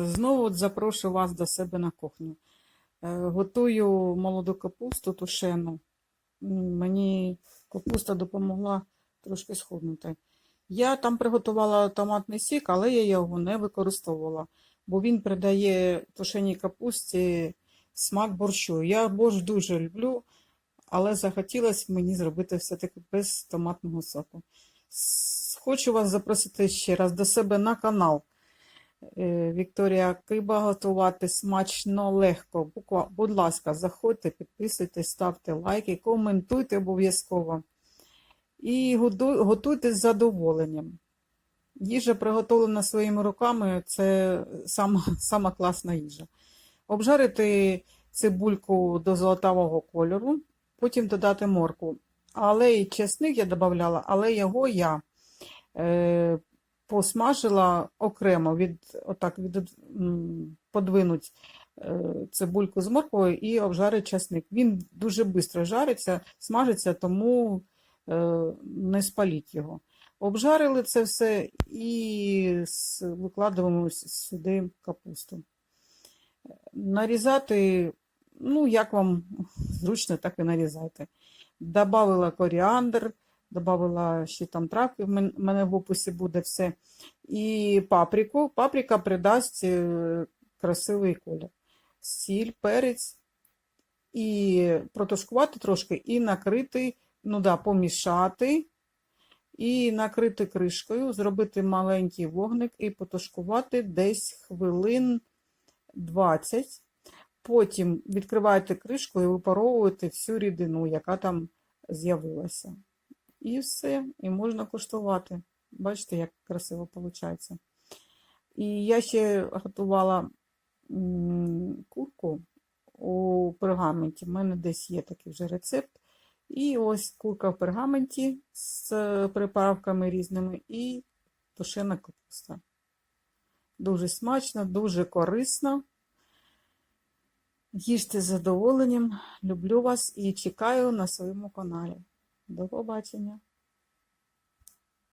Знову от запрошую вас до себе на кухню. Е, Готую молоду капусту тушену. Мені капуста допомогла трошки схуднути. Я там приготувала томатний сік, але я його не використовувала, бо він придає тушеній капусті смак борщу. Я борщ дуже люблю, але захотілося мені зробити все-таки без томатного соку. Хочу вас запросити ще раз до себе на канал. Е, Вікторія Киба готувати смачно, легко. Будь ласка, заходьте, підписуйтесь, ставте лайки, коментуйте обов'язково. І готуйте з задоволенням. Їжа, приготовлена своїми руками, це сама, сама класна їжа. Обжарити цибульку до золотавого кольору, потім додати моркву. Але і чесник я додавала, але його я е, посмажила окремо, від, отак від, подвинуть е, цибульку з морквою і обжарить часник. Він дуже швидко жариться, смажиться, тому е, не спаліть його. Обжарили це все і викладаємо сюди капусту. Нарізати, ну, як вам зручно, так і нарізайте. Добавила коріандр, добавила ще там травки, в мене в описі буде все. І паприку. Паприка придасть е, красивий колір. Сіль, перець. І протушкувати трошки, і накрити, ну да, помішати, і накрити кришкою, зробити маленький вогник і потушкувати десь хвилин 20. Потім відкриваєте кришку і випаровуєте всю рідину, яка там з'явилася. І все, і можна куштувати. Бачите, як красиво виходить. І я ще готувала курку у пергаменті. У мене десь є такий вже рецепт. І ось курка в пергаменті з приправками різними і тушена капуста. Дуже смачно, дуже корисно. Їжте з задоволенням. Люблю вас і чекаю на своєму каналі. До побачення!